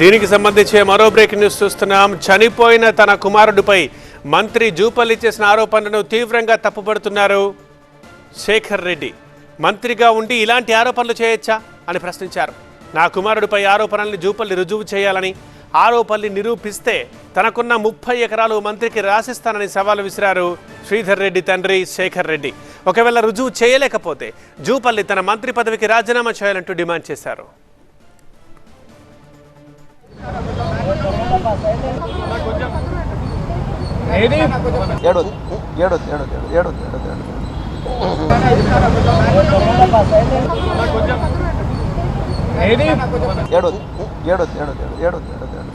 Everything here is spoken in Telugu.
దీనికి సంబంధించి మరో బ్రేకింగ్ న్యూస్ చూస్తున్నాం. చనిపోయిన తన కుమారుడిపై మంత్రి జూపల్లి చేసిన ఆరోపణలను తీవ్రంగా తప్పుపడుతున్నారు శేఖర్ రెడ్డి. మంత్రిగా ఉండి ఇలాంటి ఆరోపణలు చేయొచ్చా అని ప్రశ్నించారు. నా కుమారుడిపై ఆరోపణల్ని జూపల్లి రుజువు చేయాలని ఆరోపణల్ని నిరూపిస్తే తనకున్న ముప్పై ఎకరాలు మంత్రికి రాసిస్తానని సవాలు విసిరారు శ్రీధర్ రెడ్డి తండ్రి శేఖర్ రెడ్డి. ఒకవేళ రుజువు చేయలేకపోతే జూపల్లి తన మంత్రి పదవికి రాజీనామా చేయాలంటూ డిమాండ్ చేశారు. ఏడోది ఏడోది ఏడోది ఏడోది ఏడోది ఏడోది ఏడోది ఏడోది ఏడోది ఏడోది ఏడోది ఏడోది ఏడోది